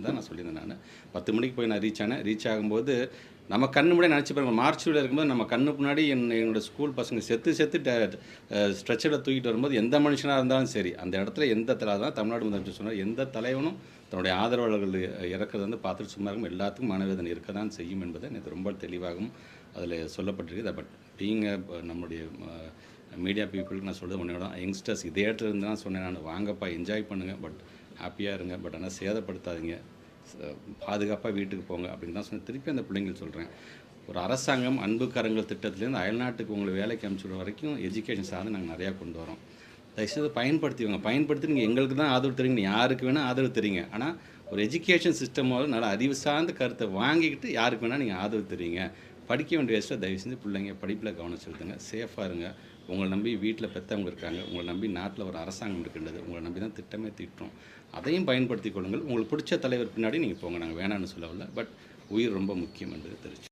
தான் நான் சொல்லியிருந்தேன் நான். பத்து மணிக்கு போய் நான் ரீச் ஆனேன். ரீச் ஆகும்போது நம்ம கண்ணு முன்னாடி நினச்சி பாருங்க. மார்ச்சில் இருக்கும்போது நம்ம கண்ணு முன்னாடி என் என்னோடய ஸ்கூல் பசங்க செத்து செத்து ஸ்ட்ரெச்சரில் தூக்கிட்டு வரும்போது எந்த மனுஷனாக இருந்தாலும் சரி அந்த இடத்துல எந்த தலை தான் தமிழ்நாடு முதலமைச்சர் சொன்னார் எந்த தலைவனும் தன்னுடைய ஆதரவாளர்கள் இறக்கிறது வந்து பார்த்துட்டு சும்மா இருக்கும் எல்லாத்துக்கும் மனவேதனை இருக்க தான் செய்யும் என்பதை எனக்கு ரொம்ப தெளிவாகவும் அதில் சொல்லப்பட்டிருக்கு பட் பீங்க நம்முடைய மீடியா பீப்புளுக்கு நான் சொல்கிறது ஒன்றே யங்ஸ்டர்ஸ் இதே இடத்துல இருந்து தான் சொன்னேன் நான். வாங்கப்பா என்ஜாய் பண்ணுங்கள் பட் ஹாப்பியாக இருங்க பட் ஆனால் சேதப்படுத்தாதீங்க. பாதுகாப்பாக வீட்டுக்கு போங்க அப்படின்னு தான் சொன்னேன். திருப்பி அந்த பிள்ளைங்களுக்கு சொல்கிறேன் ஒரு அரசாங்கம் அன்பு கரங்கள் திட்டத்துலேருந்து அயல்நாட்டுக்கு உங்களை வேலைக்கு அனுப்பிச்சுடுற வரைக்கும் எஜுகேஷன் சார்ந்து நாங்கள் நிறையா கொண்டு வரோம். தயவுசெய்து பயன்படுத்திவங்க பயன்படுத்தி நீங்கள் எங்களுக்கு தான் ஆதரவு தெரியுங்க யாருக்கு வேணால் ஆதரவு தெரியுங்க ஆனால் ஒரு எஜுகேஷன் சிஸ்டமோட நல்ல அறிவு சார்ந்த கருத்தை வாங்கிக்கிட்டு யாருக்கு வேணால் நீங்கள் ஆதரவு தெரியுங்க படிக்க வேண்டிய வயசில் தயவு செஞ்சு பிள்ளைங்க படிப்பில் கவனம் செலுத்துங்க. சேஃபாக இருங்க. உங்களை நம்பி வீட்டில் பெற்றவங்க இருக்காங்க. உங்களை நம்பி நாட்டில் ஒரு அரசாங்கம் இருக்கின்றது. உங்களை நம்பி தான் திட்டமே திட்டோம் அதையும் பயன்படுத்தி கொள்ளுங்கள். உங்களுக்கு பிடிச்ச தலைவர் பின்னாடி நீங்கள் போங்க. நாங்கள் வேணாம்னு சொல்லவில்லை. பட் உயிர் ரொம்ப முக்கியம் என்பது தெரிஞ்சு